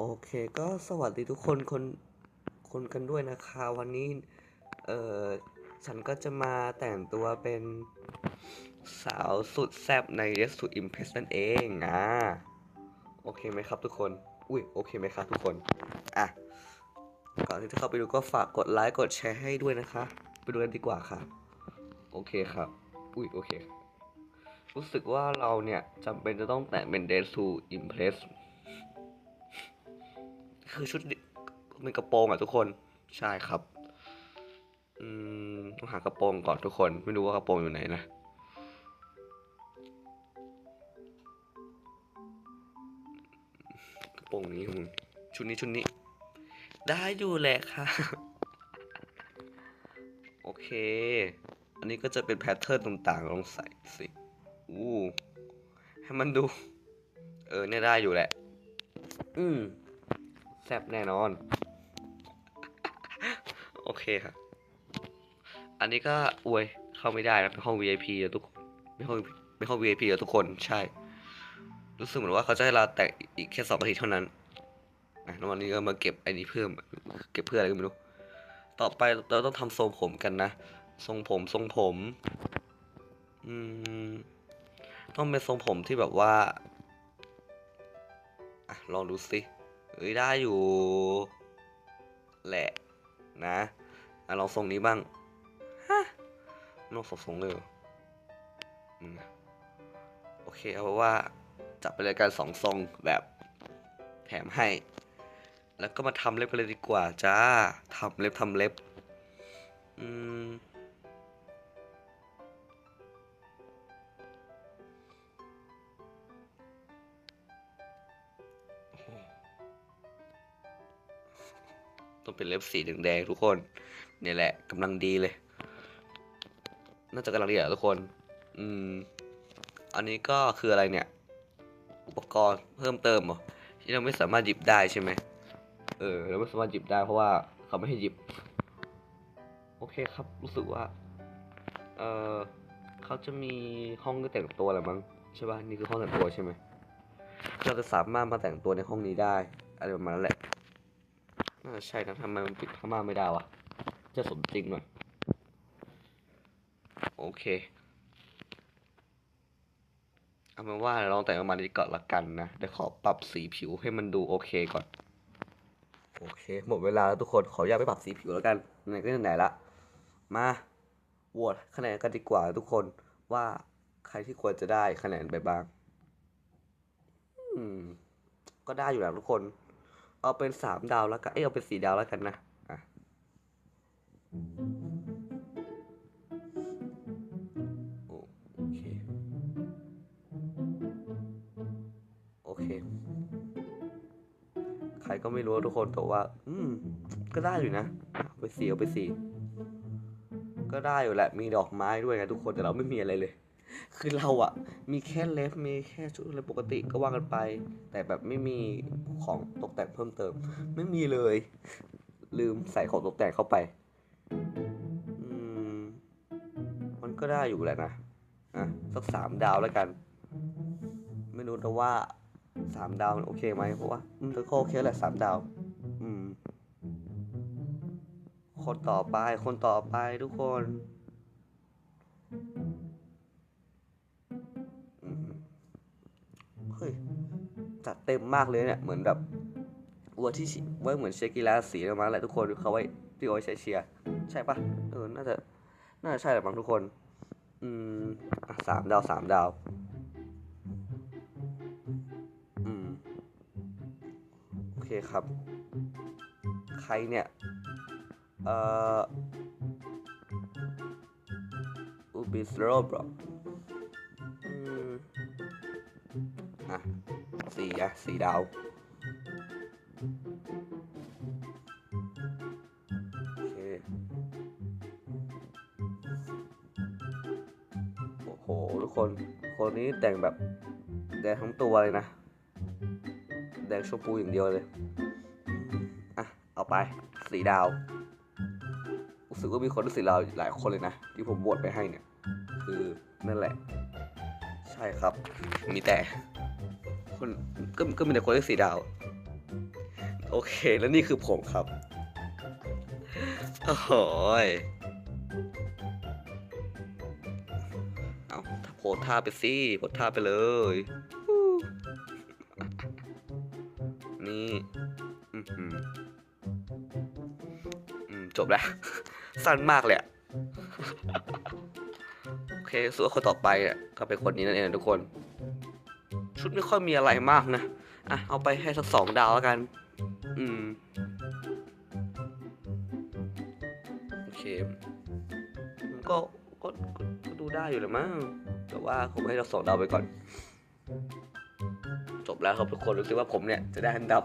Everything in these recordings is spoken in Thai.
โอเคก็สวัสดีทุกคนคนคนกันด้วยนะคะ วันนี้ เออฉันก็จะมาแต่งตัวเป็นสาวสุดแซ่บใน Yes to Impress นั่นเองอะโอเคไหมครับทุกคน อุ้ยโอเคไหมครับทุกคน อะ ก่อนที่จะเข้าไปดูก็ฝากกดไลค์กดแชร์ให้ด้วยนะคะ ไปดูกันดีกว่าค่ะ โอเคครับ อุ้ยโอเค รู้สึกว่าเราเนี่ยจำเป็นจะต้องแต่งเป็น Yes to Impress คือชุดเป็นกระโปรงอะทุกคนใช่ครับอืมต้องหากระโปรงก่อนทุกคน ไม่รู้ว่ากระโปรงอยู่ไหนนะกระโปรงนี้มึงชุดนี้ชุดนี้ ได้อยู่แหละค่ะ โอเค อันนี้ก็จะเป็นแพทเทิร์นต่างๆลองใส่สิอู้ให้มันดู เออเนี่ยได้อยู่แหละ อืม แซ่บแน่นอน โอเคครับ อันนี้ก็อวยเข้าไม่ได้นะเป็นห้อง VIP อะทุกเป็นห้องเป็นห้อง VIP อะทุกคนใช่ รู้สึกเหมือนว่าเขาจะให้เราแต่งอีกแค่สองนาทีเท่านั้นอะแล้ววันนี้ก็มาเก็บไอ้นี้เพิ่ม เก็บเพื่ออะไรก็ไม่รู้ ต่อไปเราต้องทำทรงผมกันนะทรงผมทรงผม อืม ต้องเป็นทรงผมที่แบบว่า อะ ลองดูสิ เอ้ยได้อยู่ แหละ นะอะลองทรงนี้บ้างฮะลองสองทรงเลยโอเคเอาเป็นว่าจับไปเลยกันสองทรงแบบแถมให้ แล้วก็มาทำเล็บกันเลยดีกว่าจ้าทำเล็บทำเล็บ อืม ต้องเป็นเล็บสีแดงๆทุกคนเนี่ยแหละกำลังดีเลย น่าจะกำลังดีอะทุกคน อืม อันนี้ก็คืออะไรเนี่ย อุปกรณ์เพิ่มเติมเหรอที่เราไม่สามารถหยิบได้ใช่ไหมเออเราไม่สามารถหยิบได้เพราะว่าเขาไม่ให้หยิบ โอเคครับรู้สึกว่า เออเขาจะมีห้องแต่งตัวอะไรมั้งใช่ป่ะนี่คือห้องแต่งตัวใช่ไหมเราจะสามารถมาแต่งตัวในห้องนี้ได้อะไรประมาณนั้นแหละ น่าจะใช่นะทำไมมันปิดผ้าม่าไม่ได้วะ จะสมจริงหน่อย โอเค เอาเป็นว่าลองแต่งประมาณนี้ก่อนละกันนะ เดี๋ยวขอปรับสีผิวให้มันดูโอเคก่อน โอเค หมดเวลาแล้วทุกคน ขออนุญาตไปปรับสีผิวแล้วกันไหนก็ไหนละ มาโหวตคะแนนกันดีกว่าทุกคนว่าใครที่ควรจะได้คะแนนไปบ้าง อืม ก็ได้อยู่แล้วทุกคน เอาเป็นสามดาวแล้วกัน เอ้ยเอาเป็นสี่ดาวแล้วกันนะอะโอเค โอเค ใครก็ไม่รู้ทุกคนแต่ว่า อืม ก็ได้อยู่นะ เอาไปสี่เอาไปสี่ ก็ได้อยู่แหละ มีดอกไม้ด้วยไงทุกคน แต่เราไม่มีอะไรเลย คือเราอะมีแค่เล็บมีแค่ชุดอะไรปกติก็ว่ากันไป แต่แบบไม่มีของตกแต่งเพิ่มเติม ไม่มีเลย ลืมใส่ของตกแต่งเข้าไปอืมมันก็ได้อยู่แหละนะอะสักสามดาวแล้วกัน ไม่รู้นะว่าสามดาวมันโอเคไหมเพราะว่าอืมแต่ก็โอเคแหละสามดาว อืม คนต่อไปคนต่อไปทุกคน เฮ้ยจัดเต็มมากเลยเนี่ย เหมือนแบบวัวที่ฉีไว้เหมือนเชียร์กีฬาสีประมาณแหละทุกคนเขาไว้ที่เอาไว้ใช้เชียร์ใช่ปะเออน่าจะน่าจะใช่แหละมั้งทุกคน อืมอะสามดาวสามดาวอืมโอเคครับ ใครเนี่ย เอ่ออูบิสโรบรออื สี่อะสี่ดาว โอเค โอ้โห ทุกคน คนนี้แต่งแบบ แดงทั้งตัวเลยนะ แดงชมพูอย่างเดียวเลย อะ เอาไปสีดาวรู้สึกว่ามีคนรู้สีดาวหลายคนเลยนะ ที่ผมโหวตไปให้เนี่ย คือนั่นแหละ ใช่ครับ มีแต่ คนก็ก็มีแต่คนที่สีดาว โอเค แล้วนี่คือผมครับโอ้โหยเอาโพสท่าไปสิโพสท่าไปเลย นี่จบแล้ว สั้นมากเลยโอเคส่วนคนต่อไปก็เป็นคนนี้นั่นเองทุกคน ชุดไม่ค่อยมีอะไรมากนะ อะ เอาไปให้สักสองดาวแล้วกัน อืม โอเคก็ก็ก็ก็ดูได้อยู่แหละมั้ง แต่ว่าผมให้เราสองดาวไปก่อน จบแล้วครับทุกคน รู้สึกว่าผมเนี่ย จะได้อันดับ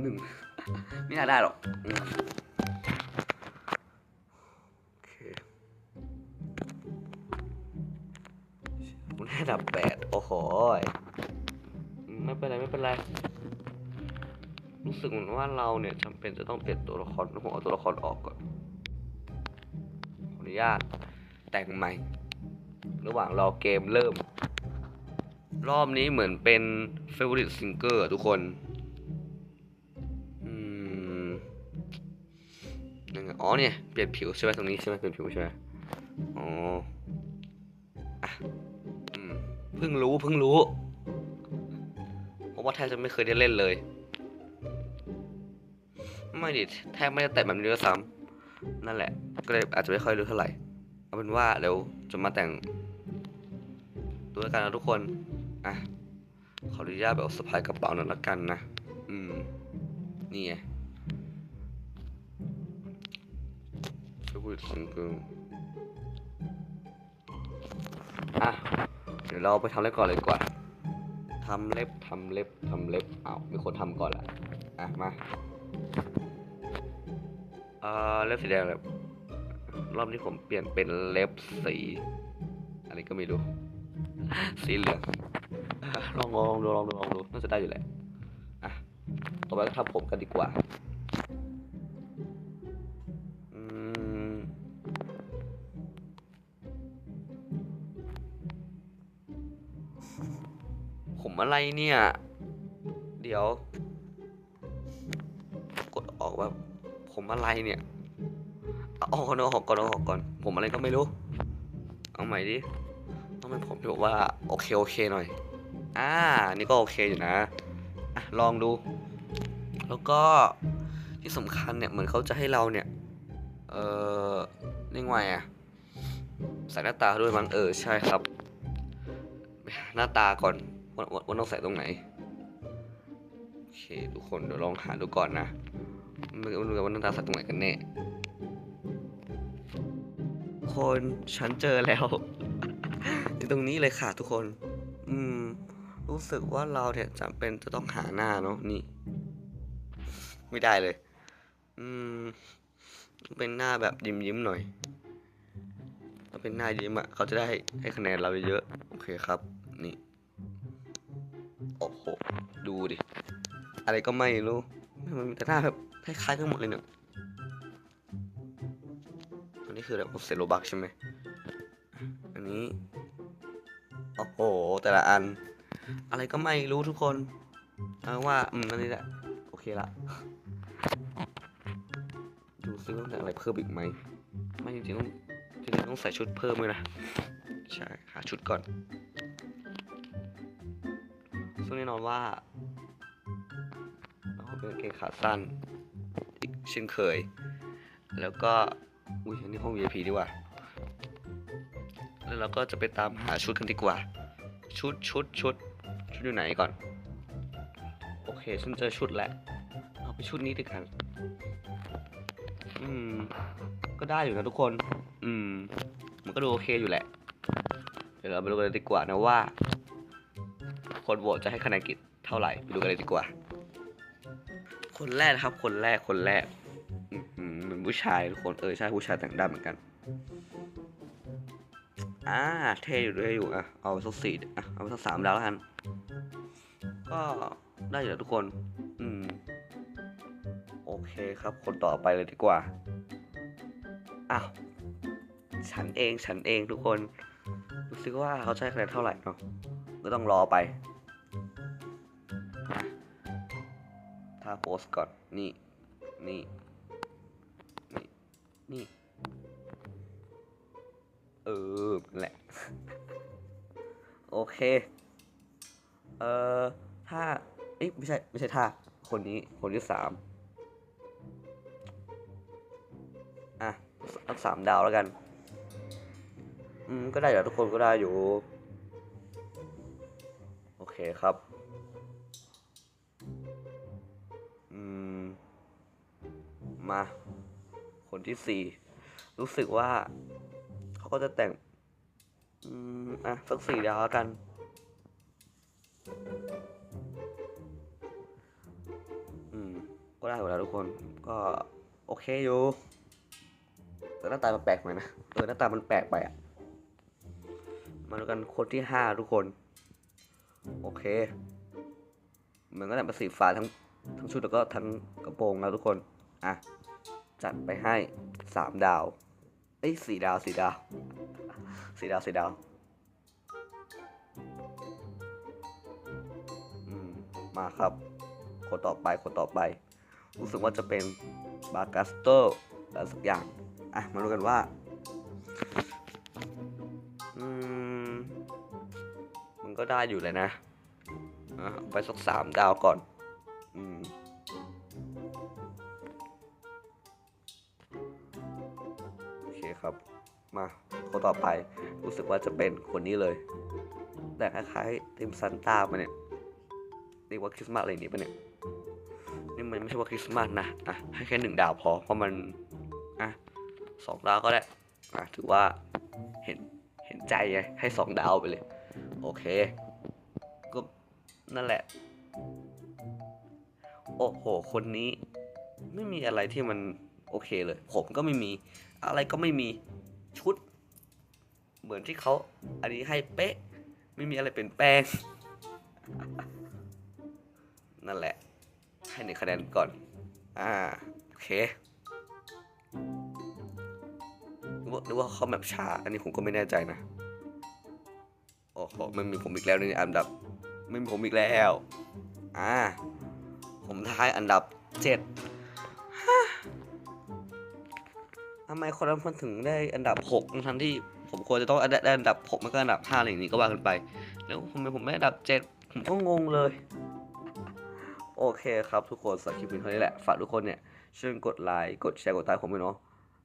หนึ่ง ไม่น่าได้หรอกอโอเคผมได้อันดับแปดโอ้โห เป็นไรไม่เป็นไร รู้สึกเหมือนว่าเราเนี่ยจำเป็นจะต้องเปลี่ยนตัวละครผมเอาตัวละครออกก่อนขออนุญาตแต่งใหม่ ระหว่างรอเกมเริ่ม รอบนี้เหมือนเป็น favorite singer อะทุกคนอืมยังไงอ๋อเนี่ยเปลี่ยนผิวใช่ไหมตรงนี้ใช่ไหมเปลี่ยนผิวใช่ไหมอ๋ออะอืมเพิ่งรู้เพิ่งรู้ เพราะว่าแทบจะไม่เคยได้เล่นเลย ไม่ดิแทบไม่ได้แตะแบบนี้ด้วยซ้ำนั่นแหละ ก็เลยอาจจะไม่ค่อยรู้เท่าไหร่ เอาเป็นว่าเดี๋ยวจะมาแต่งตัวกันนะทุกคน อะ ขออนุญาตแบบสะพายกระเป๋าหน่อยละกันนะ อืม นี่ไง favorite single อะ เดี๋ยวเราไปทำเล็บก่อนเลยกว่า ทำเล็บทำเล็บทำเล็บอ้าวมีคนทำก่อนละอะมาเอ่อเล็บสีแดงแบบรอบนี้ผมเปลี่ยนเป็นเล็บสีอะไรก็ไม่รู้ สีเหลืองอะลองลองดูลองดูลองดูน่าจะได้อยู่แหละอะต่อไปก็ทำผมกันดีกว่า ผมอะไรเนี่ย เดี๋ยว กดออกแบบผมอะไรเนี่ยเอาออกก่อนเอาออกก่อนเอาออกก่อน ผมอะไรก็ไม่รู้ เอาใหม่ดิต้องเป็นผมที่บอกว่าโอเคโอเคหน่อย อ่า นี่ก็โอเคอยู่นะอะลองดู แล้วก็ที่สำคัญเนี่ยเหมือนเขาจะให้เราเนี่ย เออเรียกว่ไงอะใส่หน้าตาด้วยมั้งเออใช่ครับ หน้าตาก่อน ว่าว่าต้องใส่ตรงไหน โอเค ทุกคนเดี๋ยวลองหาดูก่อนนะไม่รู้ว่าหน้าตาใส่ตรงไหนกันแน่คนฉันเจอแล้ว อยู่ตรงนี้เลยค่ะทุกคน อืม รู้สึกว่าเราเนี่ยจำเป็นจะต้องหาหน้าเนาะนี่ ไม่ได้เลย อืม เป็นหน้าแบบยิ้มยิ้มหน่อยถ้าเป็นหน้ายิ้มอะเขาจะได้ให้คะแนนเราเยอะๆโอเคครับ นี่ โอ้โห ดูดิ อะไรก็ไม่รู้ มันแต่หน้าแบบคล้ายๆกันหมดเลยเนี่ย อันนี้คืออะไรเซโลบักใช่ไหม อันนี้ โอ้โห แต่ละอัน อะไรก็ไม่รู้ทุกคนเอาว่าอืมอันนี้แหละ โอเคละ ดูซิว่าต้งแต่อะไรเพิ่มอีกไหม ไม่จริงๆต้องจริงๆต้องใส่ชุดเพิ่มเลยนะ ใช่ หาชุดก่อน ซึ่งแน่นอนว่าเราเป็นเกงขาสั้นอีกเช่นเคย แล้วก็อุ้ยนนี้ห้อง VIP ดีกว่า แล้วเราก็จะไปตามหาชุดกันดีกว่า ชุดชุดชุดชุดอยู่ไหนก่อน โอเคฉันเจอชุดแล้วเอาไปชุดนี้ดีกัน อืม ก็ได้อยู่นะทุกคน อืม มันก็ดูโอเคอยู่แหละ เดี๋ยวเราไปดูกันดีกว่านะว่า คนโหวตจะให้คะแนนกี่เท่าไหร่ไปดูกันเลยดีกว่า คนแรกนะครับ คนแรกคนแรกเหมือนผู้ชายทุกคนเออใช่ผู้ชายแต่งดำเหมือนกันอ่าเท่อยู่ด้วยอยู่อะเอาสักสี่อะเอาสักสามดาวแล้วกันก็ได้อยู่แล้วทุกคน อืม โอเคครับ คนต่อไปเลยดีกว่าอ้าวฉันเองฉันเองทุกคนดูซิว่าเขาใช้คะแนนเท่าไหร่เนาะก็ต้องรอไป ทท่าโพสก่อน นี่ นี่ นี่ นี่ เออ แหละ โอเค เอ่อท่าเอ้ยไม่ใช่ ไม่ใช่ท่า คนนี้ คนที่สามอะสักสามดาวแล้วกัน อืม ก็ได้อยู่ทุกคนก็ได้อยู่ โอเคครับ มา คนที่สี่รู้สึกว่า เขาก็จะแต่ง อืม อะ สักสี่ดาวแล้วกัน อืม ก็ได้อยู่แล้วทุกคน ก็โอเคอยู่ แต่หน้าตามันแปลกไหมนะ เออ หน้าตามันแปลกไปอะ มาดูกันคนที่ห้าทุกคน โอเค เหมือนก็แต่งเป็นสีฟ้าทั้งทั้งชุดแล้วก็ทั้งกระโปรงแล้วทุกคน อะ จัดไปให้สามดาวเอ้ยสี่ดาวสี่ดาวสี่ดาวสี่ดาวอืมมาครับ คนต่อไปคนต่อไป รู้สึกว่าจะเป็นบากัสโตอะไรสักอย่าง อะ มาดูกันว่าอืมมันก็ได้อยู่เลยนะอะเอาไปสักสามดาวก่อน อืม คครับ มาคนต่อไปรู้สึกว่าจะเป็นคนนี้เลย แต่คล้ายๆทีมซันต้ามาเนี่ยเรียกว่าคริสต์มาสอะไรนี้ปะเนี่ยนี่มันไม่ใช่ว่าคริสต์มาสนะอะให้แค่หนึ่งดาวพอเพราะมันอะสองดาวก็ได้อะถือว่าเห็นเห็นใจไงให้สองดาวไปเลย โอเค ก็นั่นแหละ โอ้โห คนนี้ ไม่มีอะไรที่มันโอเคเลย ผมก็ไม่มี อะไรก็ไม่มีชุด เหมือนที่เขาอันนี้ให้เป๊ะ ไม่มีอะไรเปลี่ยนแปลง นั่นแหละ ให้หนึ่งคะแนนก่อน อ่า โอเคนึกว่านึกว่าเขาแบบช้า อันนี้ผมก็ไม่แน่ใจนะโอ้โหไม่มีผมอีกแล้วในอันดับ ไม่มีผมอีกแล้ว อ่า ผมท้ายอันดับเจ็ดำไมคนนั้นคนถึงได้อันดับหกทั้งที่ผมควรจะต้องได้อันดับหกมันก็อันดับห้าอะไรอย่างนี้ก็ว่ากันไป แล้วทำไมผมไม่อันดับเจ็ดผมก็งงเลย โอเคครับทุกคนสักคลิปนี้เท่านี้แหละ ฝากทุกคนเนี่ยช่วยกดไลค์ กดแชร์ กดติดตามผมด้วยเนาะ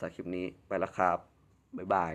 สักคลิปนี้ไปละครับ บ๊ายบาย